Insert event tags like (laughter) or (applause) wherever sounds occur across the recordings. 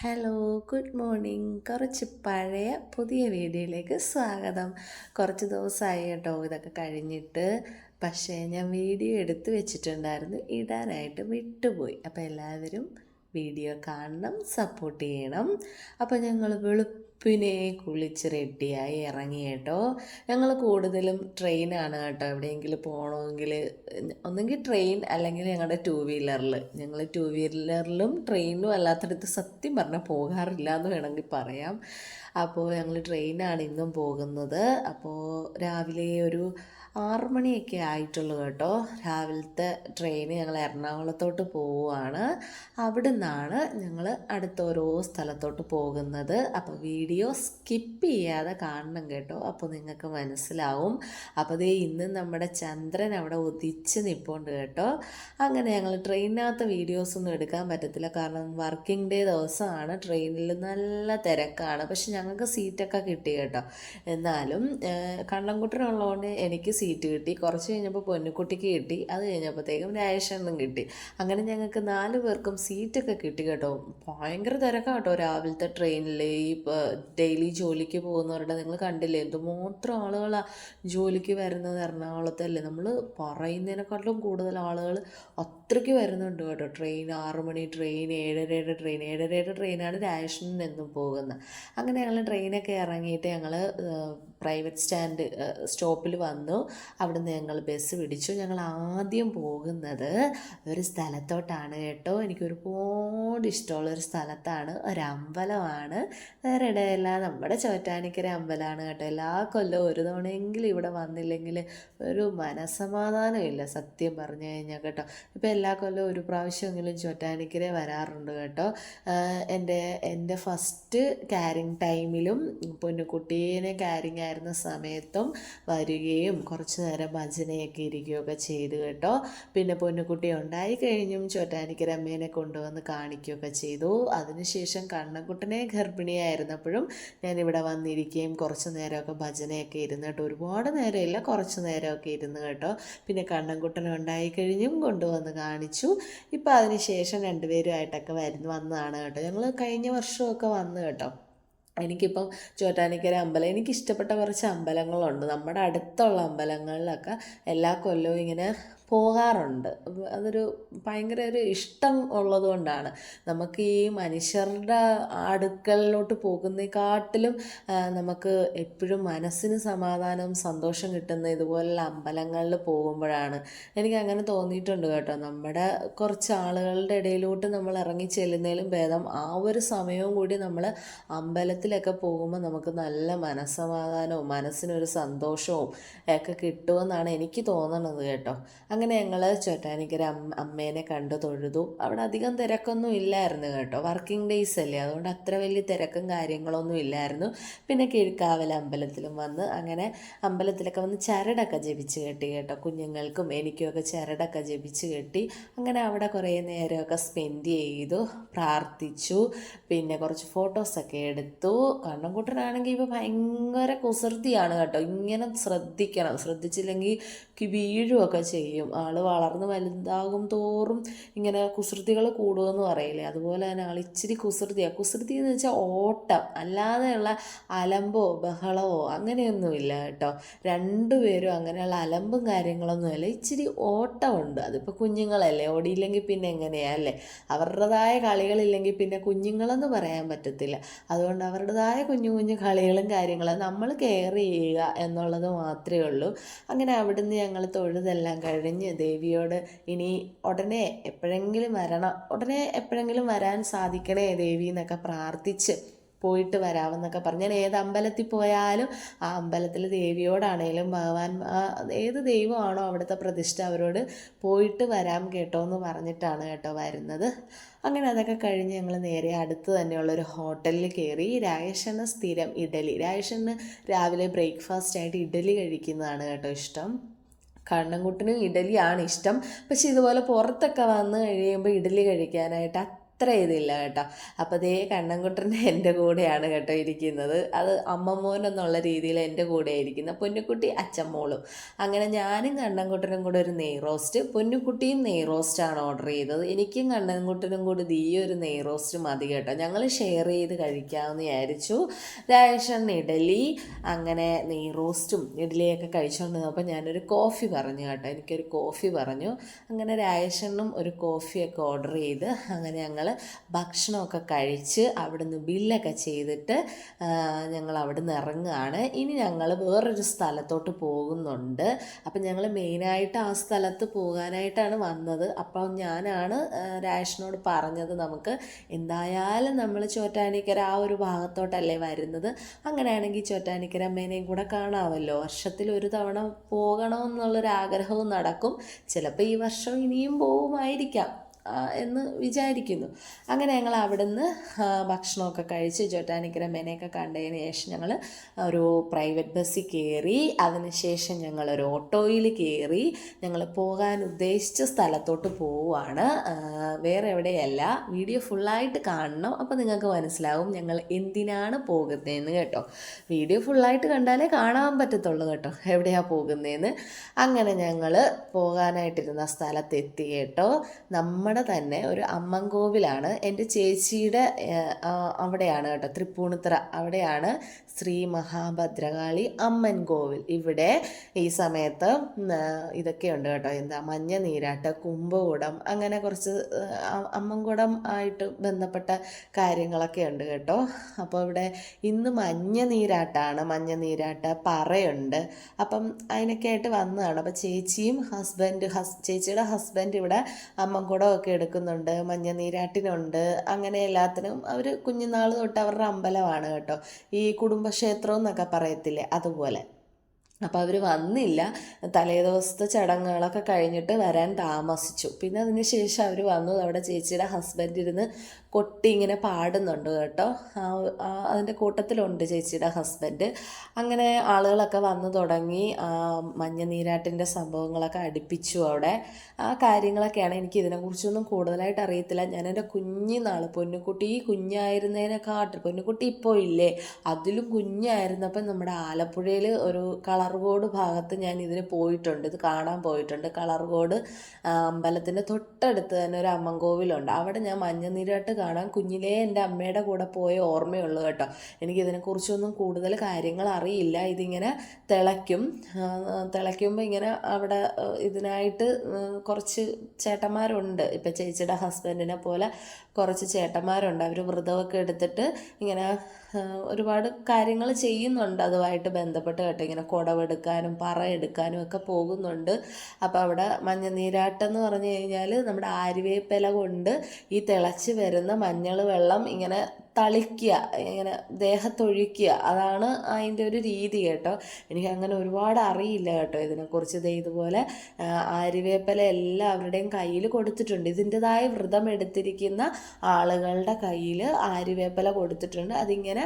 Hello good morning കുറച്ച് പഴയ പുതിയ വീഡിയോയിലേക്ക് സ്വാഗതം. കുറച്ച് ദിവസമായി കേട്ടോ ഇതൊക്കെ കഴിഞ്ഞിട്ട്. പക്ഷേ ഞാൻ വീഡിയോ എടുത്ത് വെച്ചിട്ടുണ്ടായിരുന്നു. ഇടാനായിട്ട് വിട്ടുപോയി. അപ്പോൾ എല്ലാവരും വീഡിയോ കാണണം സപ്പോർട്ട് ചെയ്യണം. അപ്പോൾ ഞങ്ങൾ വെളുപ്പിനെ കുളിച്ച് റെഡിയായി ഇറങ്ങി കേട്ടോ. ഞങ്ങൾ കൂടുതലും ട്രെയിനാണ് കേട്ടോ. എവിടെയെങ്കിലും പോകണമെങ്കിൽ ഒന്നെങ്കിൽ ട്രെയിൻ അല്ലെങ്കിൽ ഞങ്ങളുടെ ടൂ വീലറിൽ ഞങ്ങൾ ടൂ വീലറിലും ട്രെയിനിലും അല്ലാത്തടത്ത് സത്യം പറഞ്ഞാൽ പോകാറില്ല എന്ന് വേണമെങ്കിൽ പറയാം. അപ്പോൾ ഞങ്ങൾ ട്രെയിനാണ് ഇന്നും പോകുന്നത്. അപ്പോൾ രാവിലെ ഒരു ആറ് മണിയൊക്കെ ആയിട്ടുള്ളൂ കേട്ടോ. രാവിലത്തെ ട്രെയിൻ ഞങ്ങൾ എറണാകുളത്തോട്ട് പോവുകയാണ് അവിടെ നിന്നാണ് ഞങ്ങൾ അടുത്ത ഓരോ സ്ഥലത്തോട്ട് പോകുന്നത്. അപ്പോൾ വീഡിയോ സ്കിപ്പ് ചെയ്യാതെ കാണണം കേട്ടോ. അപ്പോൾ നിങ്ങൾക്ക് മനസ്സിലാവും. അപ്പോൾ ദേ ഇന്ന് നമ്മുടെ ചന്ദ്രൻ അവിടെ ഒതിച്ച് നിൽപ്പുണ്ട് കേട്ടോ. അങ്ങനെ ഞങ്ങൾ ട്രെയിനിനകത്ത് വീഡിയോസൊന്നും എടുക്കാൻ പറ്റത്തില്ല. കാരണം വർക്കിംഗ് ഡേ ദിവസമാണ്. ട്രെയിനിൽ നല്ല തിരക്കാണ്. പക്ഷെ ഞങ്ങൾക്ക് സീറ്റൊക്കെ കിട്ടി കേട്ടോ. എന്നാലും കണ്ണൻകുട്ടനുള്ളതുകൊണ്ട് എനിക്ക് സീറ്റ് കിട്ടി. കുറച്ച് കഴിഞ്ഞപ്പോൾ പൊന്നുക്കുട്ടിക്ക് കിട്ടി. അത് കഴിഞ്ഞപ്പോഴത്തേക്കും രാജേഷനും കിട്ടി. അങ്ങനെ ഞങ്ങൾക്ക് നാല് പേർക്കും സീറ്റൊക്കെ കിട്ടി കേട്ടോ. ഭയങ്കര തിരക്കാണ് കേട്ടോ രാവിലത്തെ ട്രെയിനിൽ. ഈ ഡെയിലി ജോലിക്ക് പോകുന്നവരുടെ നിങ്ങൾ കണ്ടില്ലേ? എന്തുമാത്രം ആളുകളാണ് ജോലിക്ക് വരുന്നത് എറണാകുളത്തല്ലേ നമ്മൾ പറയുന്നതിനെക്കാട്ടിലും കൂടുതൽ ആളുകൾ അത്രയ്ക്ക് വരുന്നുണ്ട് കേട്ടോ. ട്രെയിൻ ആറ് മണി ട്രെയിൻ ഏഴരയുടെ ട്രെയിൻ ഏഴരയുടെ ട്രെയിനാണ് രാജേഷനിൽ എന്നും പോകുന്നത്. അങ്ങനെ ഞങ്ങൾ ട്രെയിനൊക്കെ ഇറങ്ങിയിട്ട് ഞങ്ങൾ പ്രൈവറ്റ് സ്റ്റാൻഡ് സ്റ്റോപ്പിൽ വന്നു. അവിടുന്ന് ഞങ്ങൾ ബസ് പിടിച്ചു. ഞങ്ങൾ ആദ്യം പോകുന്നത് ഒരു സ്ഥലത്തോട്ടാണ് കേട്ടോ. എനിക്ക് ഒരുപാട് ഇഷ്ടമുള്ള ഒരു സ്ഥലത്താണ്. ഒരു അമ്പലമാണ്. വേറെ ഇടയല്ല നമ്മുടെ ചോറ്റാനിക്കര അമ്പലമാണ് കേട്ടോ. എല്ലാ കൊല്ലവും ഒരു തവണയെങ്കിലും ഇവിടെ വന്നില്ലെങ്കിൽ ഒരു മനസമാധാനമില്ല സത്യം പറഞ്ഞു കഴിഞ്ഞാൽ കേട്ടോ. ഇപ്പോൾ എല്ലാ കൊല്ലവും ഒരു പ്രാവശ്യമെങ്കിലും ചോറ്റാനിക്കര വരാറുണ്ട് കേട്ടോ. എന്റെ എന്റെ ഫസ്റ്റ് ക്യാരിങ് ടൈമിലും പൊന്നുകുട്ടീനെ ക്യാരിങ് ആയിരുന്ന സമയത്തും വരികയും കുറച്ച് നേരം ഭജനയൊക്കെ ഇരിക്കുകയൊക്കെ ചെയ്തു കേട്ടോ. പിന്നെ പൊന്നുകുട്ടി ഉണ്ടായി കഴിഞ്ഞും ചോറ്റാനിക്കര അമ്മേനെ കൊണ്ടുവന്ന് കാണിക്കുകയൊക്കെ ചെയ്തു. അതിനുശേഷം കണ്ണൻകുട്ടനെ ഗർഭിണിയായിരുന്നപ്പോഴും ഇവിടെ വന്നിരിക്കുകയും കുറച്ച് നേരമൊക്കെ ഭജനയൊക്കെ ഇരുന്ന് കേട്ടോ ഒരുപാട് നേരമില്ല കുറച്ച് നേരമൊക്കെ ഇരുന്ന് കേട്ടോ. പിന്നെ കണ്ണൻകുട്ടൻ ഉണ്ടായി കഴിഞ്ഞും കൊണ്ടുവന്ന് കാണിച്ചു. ഇപ്പോൾ അതിനുശേഷം രണ്ടുപേരുമായിട്ടൊക്കെ വരുന്നു വന്നതാണ് കേട്ടോ. ഞങ്ങൾ കഴിഞ്ഞ വർഷമൊക്കെ വന്നു കേട്ടോ. എനിക്കിപ്പം ചോറ്റാനിക്കര അമ്പലം എനിക്കിഷ്ടപ്പെട്ട കുറച്ച് അമ്പലങ്ങളുണ്ട്. നമ്മുടെ അടുത്തുള്ള അമ്പലങ്ങളിലൊക്കെ എല്ലാ കൊല്ലവും ഇങ്ങനെ പോകാറുണ്ട്. അതൊരു ഭയങ്കര ഒരു ഇഷ്ടം ഉള്ളതുകൊണ്ടാണ് നമുക്ക് ഈ മനുഷ്യരുടെ അടുക്കളിലോട്ട് പോകുന്നതിനെക്കാട്ടിലും നമുക്ക് എപ്പോഴും മനസ്സിന് സമാധാനവും സന്തോഷം കിട്ടുന്ന ഇതുപോലുള്ള അമ്പലങ്ങളിൽ പോകുമ്പോഴാണ്. എനിക്ക് അങ്ങനെ തോന്നിയിട്ടുണ്ട് കേട്ടോ. നമ്മുടെ കുറച്ച് ആളുകളുടെ ഇടയിലോട്ട് നമ്മൾ ഇറങ്ങി ചെല്ലുന്നതിലും ഭേദം ആ ഒരു സമയവും കൂടി നമ്മൾ അമ്പലത്തിലൊക്കെ പോകുമ്പോൾ നമുക്ക് നല്ല മനസ്സമാധാനവും മനസ്സിനൊരു സന്തോഷവും ഒക്കെ കിട്ടുമെന്നാണ് എനിക്ക് തോന്നണത് കേട്ടോ. അങ്ങനെ ഞങ്ങൾ ചോറ്റാനിക്കര അമ്മ അമ്മേനെ കണ്ടു തൊഴുതു. അവിടെ അധികം തിരക്കൊന്നും ഇല്ലായിരുന്നു കേട്ടോ. വർക്കിംഗ് ഡേയ്സ് അല്ലേ? അതുകൊണ്ട് അത്ര വലിയ തിരക്കും കാര്യങ്ങളൊന്നും ഇല്ലായിരുന്നു. പിന്നെ കിഴക്കാവല അമ്പലത്തിലും വന്ന് അങ്ങനെ അമ്പലത്തിലൊക്കെ വന്ന് ചരടൊക്കെ ജപിച്ച് കെട്ടി കേട്ടോ. കുഞ്ഞുങ്ങൾക്കും എനിക്കുമൊക്കെ ചരടൊക്കെ ജപിച്ച് കെട്ടി അങ്ങനെ അവിടെ കുറേ നേരമൊക്കെ സ്പെൻഡ് ചെയ്തു പ്രാർത്ഥിച്ചു പിന്നെ കുറച്ച് ഫോട്ടോസൊക്കെ എടുത്തു. കണ്ണൻകുട്ടനാണെങ്കിൽ ഇപ്പോൾ ഭയങ്കര കുസൃതിയാണ് കേട്ടോ. ഇങ്ങനെ ശ്രദ്ധിക്കണം. ശ്രദ്ധിച്ചില്ലെങ്കിൽ വീഴുമൊക്കെ ചെയ്യും. ആൾ വളർന്ന് വലുതാകും തോറും ഇങ്ങനെ കുസൃതികൾ കൂടുമെന്ന് പറയില്ലേ? അതുപോലെ തന്നെ ആൾ ഇച്ചിരി കുസൃതിയാണ് കുസൃതി എന്ന് വെച്ചാൽ ഓട്ടം അല്ലാതെയുള്ള അലമ്പോ ബഹളമോ അങ്ങനെയൊന്നുമില്ല കേട്ടോ. രണ്ടുപേരും അങ്ങനെയുള്ള അലമ്പും കാര്യങ്ങളൊന്നുമില്ല ഇച്ചിരി ഓട്ടമുണ്ട്. അതിപ്പോൾ കുഞ്ഞുങ്ങളല്ലേ? ഓടിയില്ലെങ്കിൽ പിന്നെ എങ്ങനെയാ അല്ലേ? അവരുടേതായ കളികളില്ലെങ്കിൽ പിന്നെ കുഞ്ഞുങ്ങളെന്ന് പറയാൻ പറ്റത്തില്ല. അതുകൊണ്ട് അവരുടേതായ കുഞ്ഞു കുഞ്ഞു കളികളും കാര്യങ്ങളും നമ്മൾ കെയർ ചെയ്യുക എന്നുള്ളത് മാത്രമേ ഉള്ളൂ. അങ്ങനെ അവിടുന്ന് ഞങ്ങൾ തൊഴുതെല്ലാം കഴിഞ്ഞ് ദേവിയോട് ഇനി ഉടനെ എപ്പോഴെങ്കിലും വരണം ഉടനെ എപ്പോഴെങ്കിലും വരാൻ സാധിക്കണേ ദേവി എന്നൊക്കെ പ്രാർത്ഥിച്ച് പോയിട്ട് വരാമെന്നൊക്കെ പറഞ്ഞ്. ഞാൻ ഏത് അമ്പലത്തിൽ പോയാലും ആ അമ്പലത്തിൽ ദേവിയോടാണേലും ഭഗവാൻ ഏത് ദൈവമാണോ അവിടുത്തെ പ്രതിഷ്ഠ അവരോട് പോയിട്ട് വരാം കേട്ടോ എന്ന് പറഞ്ഞിട്ടാണ് കേട്ടോ വരുന്നത്. അങ്ങനെ അതൊക്കെ കഴിഞ്ഞ് ഞങ്ങൾ നേരെ അടുത്ത് തന്നെയുള്ളൊരു ഹോട്ടലിൽ കയറി. രാജേഷന് സ്ഥിരം ഇഡലി. രാജേഷന് രാവിലെ ബ്രേക്ക്ഫാസ്റ്റ് ആയിട്ട് ഇഡലി കഴിക്കുന്നതാണ് കേട്ടോ ഇഷ്ടം. കണ്ണൻകുട്ടിനും ഇഡലിയാണ് ഇഷ്ടം. പക്ഷെ ഇതുപോലെ പുറത്തൊക്കെ വന്ന് കഴിയുമ്പോൾ ഇഡലി കഴിക്കാനായിട്ട് അത്ര ഇതില്ല കേട്ടോ. അപ്പോൾ ദേ കണ്ണൻകുട്ടന്റെ (laughs) എന്റെ കൂടെയാണ് കേട്ടോ ഇരിക്കുന്നത്. അത് അമ്മമ്മോൻ എന്നുള്ള രീതിയിൽ എന്റെ കൂടെ ഇരിക്കുന്ന പൊന്നുക്കുട്ടി അച്ചമ്മോളും. അങ്ങനെ ഞാനും കണ്ണൻകുട്ടനും കൂടെ ഒരു നെയ് റോസ്റ്റ് പൊന്നുക്കുട്ടിയും നെയ് റോസ്റ്റാണ് ഓർഡർ ചെയ്തത്. എനിക്കും കണ്ണൻകുട്ടനും കൂടി ദീ ഒരു നെയ് റോസ്റ്റ് മതി കേട്ടോ. ഞങ്ങൾ ഷെയർ ചെയ്ത് കഴിക്കാമെന്ന് വിചാരിച്ചു. രാജേഷൻ ഇഡലി അങ്ങനെ നെയ് റോസ്റ്റും ഇഡലിയൊക്കെ കഴിച്ചുകൊണ്ട് അപ്പോൾ ഞാനൊരു കോഫി പറഞ്ഞു കേട്ടോ. എനിക്കൊരു കോഫി പറഞ്ഞു. അങ്ങനെ രാജേഷനും ഒരു കോഫിയൊക്കെ ഓർഡർ ചെയ്ത് അങ്ങനെ ഞങ്ങൾ ഭക്ഷണമൊക്കെ കഴിച്ച് അവിടുന്ന് ബില്ലൊക്കെ ചെയ്തിട്ട് ഞങ്ങൾ അവിടുന്ന് ഇറങ്ങുകയാണ്. ഇനി ഞങ്ങൾ വേറൊരു സ്ഥലത്തോട്ട് പോകുന്നുണ്ട്. അപ്പം ഞങ്ങൾ മെയിനായിട്ട് ആ സ്ഥലത്ത് പോകാനായിട്ടാണ് വന്നത്. അപ്പം ഞാനാണ് രാഷനോട് പറഞ്ഞത് നമുക്ക് എന്തായാലും നമ്മൾ ചോറ്റാനിക്കര ആ ഒരു ഭാഗത്തോട്ടല്ലേ വരുന്നത്. അങ്ങനെയാണെങ്കിൽ ചോറ്റാനിക്കര അമ്മേനെയും കൂടെ കാണാമല്ലോ. വർഷത്തിൽ ഒരു തവണ പോകണമെന്നുള്ളൊരാഗ്രഹവും നടക്കും. ചിലപ്പോൾ ഈ വർഷം ഇനിയും പോവുമായിരിക്കാം. എന്ന് വിചാരിക്കുന്നു. അങ്ങനെ ഞങ്ങൾ അവിടുന്ന് ഭക്ഷണമൊക്കെ കഴിച്ച് ജൊട്ടാനിക്കര മെനയൊക്കെ കണ്ടതിന് ശേഷം ഞങ്ങൾ ഒരു പ്രൈവറ്റ് ബസ്സിൽ കയറി അതിനുശേഷം ഞങ്ങളൊരു ഓട്ടോയിൽ കയറി ഞങ്ങൾ പോകാൻ ഉദ്ദേശിച്ച സ്ഥലത്തോട്ട് പോവുകയാണ് വേറെ എവിടെയല്ല വീഡിയോ ഫുള്ളായിട്ട് കാണണം. അപ്പോൾ നിങ്ങൾക്ക് മനസ്സിലാവും ഞങ്ങൾ എന്തിനാണ് പോകുന്നതെന്ന് കേട്ടോ. വീഡിയോ ഫുള്ളായിട്ട് കണ്ടാലേ കാണാൻ പറ്റത്തുള്ളൂ കേട്ടോ എവിടെയാണ് പോകുന്നതെന്ന്. അങ്ങനെ ഞങ്ങൾ പോകാനായിട്ടിരുന്ന സ്ഥലത്തെത്തി കേട്ടോ. നമ്മുടെ തന്നെ ഒരു അമ്മൻകോവിലാണ്. എന്റെ ചേച്ചിയുടെ അവിടെയാണ് കേട്ടോ തൃപ്പൂണിത്തറ. അവിടെയാണ് ശ്രീ മഹാഭദ്രകാളി അമ്മൻ കോവിൽ ഇവിടെ ഈ സമയത്ത് ഇതൊക്കെയുണ്ട് കേട്ടോ. എന്താ മഞ്ഞ നീരാട്ട് കുംഭകൂടം അങ്ങനെ കുറച്ച് അമ്മൻകൂടം ആയിട്ട് ബന്ധപ്പെട്ട കാര്യങ്ങളൊക്കെ ഉണ്ട് കേട്ടോ. അപ്പോൾ ഇവിടെ ഇന്ന് മഞ്ഞ നീരാട്ടാണ് മഞ്ഞ നീരാട്ട് പറയുണ്ട്. അപ്പം അതിനൊക്കെ ആയിട്ട് വന്നതാണ്. അപ്പോൾ ചേച്ചിയും ഹസ്ബൻഡ് ഹസ് ചേച്ചിയുടെ ഹസ്ബൻഡ് ഇവിടെ അമ്മൻകുടം ഒക്കെ എടുക്കുന്നുണ്ട്. മഞ്ഞ നീരാട്ടിനുണ്ട്. അങ്ങനെ എല്ലാത്തിനും അവർ കുഞ്ഞുനാൾ തൊട്ട് അവരുടെ അമ്പലമാണ് കേട്ടോ. ഈ കുടുംബക്ഷേത്രം എന്നൊക്കെ പറയത്തില്ലേ? അതുപോലെ. അപ്പോൾ അവർ വന്നില്ല. തലേദിവസത്തെ ചടങ്ങുകളൊക്കെ കഴിഞ്ഞിട്ട് വരാൻ താമസിച്ചു. പിന്നെ അതിന് ശേഷം അവർ വന്നു. അവിടെ ചേച്ചിയുടെ ഹസ്ബൻഡ് ഇരുന്ന് കൊട്ടി ഇങ്ങനെ പാടുന്നുണ്ട് കേട്ടോ. അതിന്റെ കൂട്ടത്തിലുണ്ട് ചേച്ചിയുടെ ഹസ്ബൻഡ് അങ്ങനെ ആളുകളൊക്കെ വന്നു തുടങ്ങി. മഞ്ഞ നീരാട്ടിന്റെ സംഭവങ്ങളൊക്കെ അടുപ്പിച്ചു അവിടെ. ആ കാര്യങ്ങളൊക്കെയാണ് എനിക്ക് ഇതിനെക്കുറിച്ചൊന്നും കൂടുതലായിട്ട് അറിയത്തില്ല. ഞാൻ എന്റെ കുഞ്ഞിനാൾ പൊന്നുകുട്ടി കുഞ്ഞായിരുന്നതിനെക്കാട്ടും പൊന്നുകുട്ടി ഇപ്പോൾ ഇല്ലേ? അതിലും കുഞ്ഞായിരുന്നപ്പം നമ്മുടെ ആലപ്പുഴയിൽ ഒരു കളർകോട് ഭാഗത്ത് ഞാൻ ഇതിന് പോയിട്ടുണ്ട്. ഇത് കാണാൻ പോയിട്ടുണ്ട്. കളർകോട് അമ്പലത്തിന്റെ തൊട്ടടുത്ത് തന്നെ ഒരു അമ്മൻകോവിലുണ്ട് അവിടെ ഞാൻ മഞ്ഞനീരാട്ട് കാണാൻ കുഞ്ഞിലേ എന്റെ അമ്മയുടെ കൂടെ പോയ ഓർമ്മയുള്ളൂ കേട്ടോ. എനിക്ക് ഇതിനെക്കുറിച്ചൊന്നും കൂടുതൽ കാര്യങ്ങൾ അറിയില്ല. ഇതിങ്ങനെ തിളയ്ക്കും. തിളയ്ക്കുമ്പോൾ ഇങ്ങനെ അവിടെ ഇതിനായിട്ട് കുറച്ച് ചേട്ടന്മാരുണ്ട്. ഇപ്പം ചേച്ചിയുടെ ഹസ്ബൻഡിനെ പോലെ കുറച്ച് ചേട്ടന്മാരുണ്ട്. അവർ വ്രതമൊക്കെ എടുത്തിട്ട് ഇങ്ങനെ ഒരുപാട് കാര്യങ്ങൾ ചെയ്യുന്നുണ്ട് അതുമായിട്ട് ബന്ധപ്പെട്ട് കേട്ടോ. ഇങ്ങനെ കുടവെടുക്കാനും പറ എടുക്കാനും ഒക്കെ പോകുന്നുണ്ട്. അപ്പോൾ അവിടെ മഞ്ഞനീരാട്ടെന്ന് പറഞ്ഞു കഴിഞ്ഞാൽ നമ്മുടെ ആര്യവേപ്പില കൊണ്ട് ഈ തിളച്ച് വരുന്ന മഞ്ഞൾ വെള്ളം ഇങ്ങനെ തളിക്കുക ഇങ്ങനെ ദേഹത്തൊഴിക്കുക. അതാണ് അതിന്റെ ഒരു രീതി കേട്ടോ. എനിക്ക് അങ്ങനെ ഒരുപാട് അറിയില്ല കേട്ടോ ഇതിനെക്കുറിച്ച്. ദേ ഇതുപോലെ ആര്യവേപ്പല എല്ലാവരുടെയും കയ്യിൽ കൊടുത്തിട്ടുണ്ട്. ഇതിന്റെതായ വ്രതം എടുത്തിരിക്കുന്ന ആളുകളുടെ കയ്യിൽ ആര്യവേപ്പല കൊടുത്തിട്ടുണ്ട്. അതിങ്ങനെ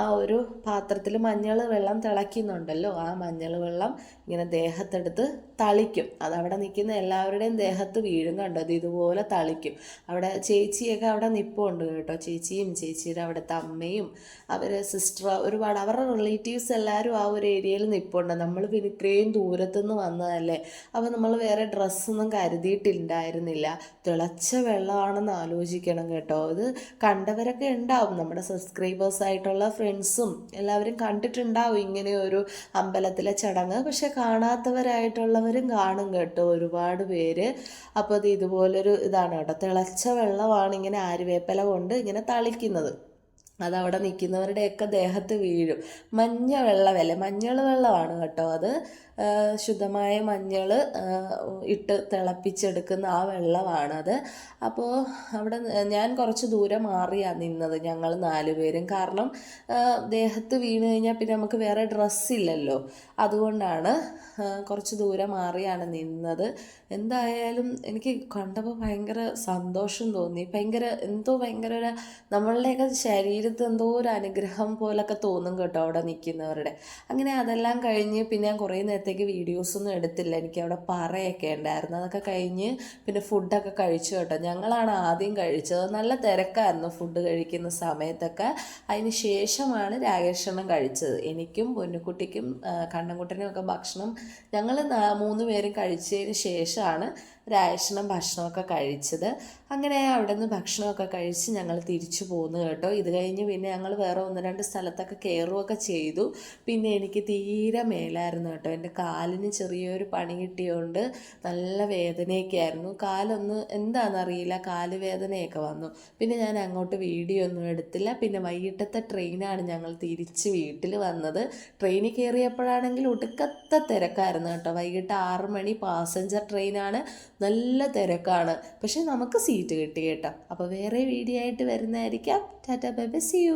ആ ഒരു പാത്രത്തിൽ മഞ്ഞൾ വെള്ളം തിളയ്ക്കുന്നുണ്ടല്ലോ. ആ മഞ്ഞൾ വെള്ളം ഇങ്ങനെ ദേഹത്തെടുത്ത് തളിക്കും. അതവിടെ നിൽക്കുന്ന എല്ലാവരുടെയും ദേഹത്ത് വീഴും കണ്ടത് ഇതുപോലെ തളിക്കും. അവിടെ ചേച്ചിയൊക്കെ അവിടെ നിൽപ്പുണ്ട് കേട്ടോ. ചേച്ചിയും ചേച്ചിയുടെ അവിടുത്തെ അമ്മയും അവർ സിസ്റ്റർ ഒരുപാട് അവരുടെ റിലേറ്റീവ്സ് എല്ലാവരും ആ ഒരു ഏരിയയിൽ നിൽപ്പുണ്ട് നമ്മൾ പിന്നെ ഇത്രയും ദൂരത്തുനിന്ന് വന്നതല്ലേ? അപ്പോൾ നമ്മൾ വേറെ ഡ്രസ്സൊന്നും കരുതിയിട്ടുണ്ടായിരുന്നില്ല. തിളച്ച വെള്ളമാണെന്ന് ആലോചിക്കണം കേട്ടോ. ഇത് കണ്ടവരൊക്കെ ഉണ്ടാവും. നമ്മുടെ സബ്സ്ക്രൈബേഴ്സ് ആയിട്ടുള്ള ഫ്രണ്ട്സും എല്ലാവരും കണ്ടിട്ടുണ്ടാവും ഇങ്ങനെ ഒരു അമ്പലത്തിലെ ചടങ്ങ്. പക്ഷെ കാണാത്തവരായിട്ടുള്ളവരും കാണും കേട്ടോ ഒരുപാട് പേര്. അപ്പോൾ അത് ഇതുപോലൊരു ഇതാണ് കേട്ടോ. തിളച്ച വെള്ളമാണ് ഇങ്ങനെ ആര്യവേപ്പില കൊണ്ട് ഇങ്ങനെ തളിക്കുന്നത്. അതവിടെ നിൽക്കുന്നവരുടെയൊക്കെ ദേഹത്ത് വീഴും. മഞ്ഞ വെള്ളമല്ലേ? മഞ്ഞൾ വെള്ളമാണ് കേട്ടോ അത്. ശുദ്ധമായ മഞ്ഞൾ ഇട്ട് തിളപ്പിച്ചെടുക്കുന്ന ആ വെള്ളമാണത്. അപ്പോൾ അവിടെ ഞാൻ കുറച്ച് ദൂരം മാറിയാണ് നിന്നത് ഞങ്ങൾ നാലുപേരും കാരണം ദേഹത്ത് വീണ് കഴിഞ്ഞാൽ പിന്നെ നമുക്ക് വേറെ ഡ്രസ്സില്ലല്ലോ അതുകൊണ്ടാണ് കുറച്ച് ദൂരം മാറിയാണ് നിന്നത്. എന്തായാലും എനിക്ക് കണ്ടപ്പോൾ ഭയങ്കര സന്തോഷം തോന്നി. ഭയങ്കര എന്തോ ഭയങ്കര ഒരു നമ്മളുടെയൊക്കെ ശരീരം ശരീരത്ത് എന്തോ ഒരു അനുഗ്രഹം പോലൊക്കെ തോന്നും കേട്ടോ അവിടെ നിൽക്കുന്നവരുടെ. അങ്ങനെ അതെല്ലാം കഴിഞ്ഞ് പിന്നെ ഞാൻ കുറേ നേരത്തേക്ക് വീഡിയോസൊന്നും എടുത്തില്ല. എനിക്ക് അവിടെ പറയൊക്കെ ഉണ്ടായിരുന്നു. അതൊക്കെ കഴിഞ്ഞ് പിന്നെ ഫുഡൊക്കെ കഴിച്ചു കേട്ടോ. ഞങ്ങളാണ് ആദ്യം കഴിച്ചത്. നല്ല തിരക്കായിരുന്നു ഫുഡ് കഴിക്കുന്ന സമയത്തൊക്കെ. അതിന് ശേഷമാണ് രാകേഷണം കഴിച്ചത്. എനിക്കും പൊന്നുക്കുട്ടിക്കും കണ്ണൻകുട്ടനും ഒക്കെ ഭക്ഷണം ഞങ്ങൾ മൂന്ന് പേരും കഴിച്ചതിന് ശേഷമാണ് രാകേഷണം ഭക്ഷണമൊക്കെ കഴിച്ചത്. അങ്ങനെ അവിടെ നിന്ന് ഭക്ഷണമൊക്കെ കഴിച്ച് ഞങ്ങൾ തിരിച്ചു പോന്നു കേട്ടോ. ഇത് കഴിഞ്ഞ് പിന്നെ ഞങ്ങൾ വേറെ ഒന്ന് രണ്ട് സ്ഥലത്തൊക്കെ കയറുകയൊക്കെ ചെയ്തു. പിന്നെ എനിക്ക് തീരെ മേലായിരുന്നു കേട്ടോ. എന്റെ കാലിന് ചെറിയൊരു പണി കിട്ടിയോണ്ട് നല്ല വേദനയൊക്കെ ആയിരുന്നു. കാലൊന്ന് എന്താണെന്നറിയില്ല കാൽ വേദനയൊക്കെ വന്നു. പിന്നെ ഞാൻ അങ്ങോട്ട് വീഡിയോ ഒന്നും എടുത്തില്ല. പിന്നെ വൈകിട്ടത്തെ ട്രെയിനാണ് ഞങ്ങൾ തിരിച്ച് വീട്ടിൽ വന്നത്. ട്രെയിനിൽ കയറിയപ്പോഴാണെങ്കിൽ ഒടുക്കത്തെ തിരക്കായിരുന്നു കേട്ടോ. വൈകിട്ട് ആറ് മണി പാസഞ്ചർ ട്രെയിനാണ്. നല്ല തിരക്കാണ്. പക്ഷെ നമുക്ക് സീറ്റ് കിട്ടി കേട്ടോ. അപ്പോൾ വേറെ വീഡിയോ ആയിട്ട് വരുന്നതായിരിക്കാം. Tata bye bye see you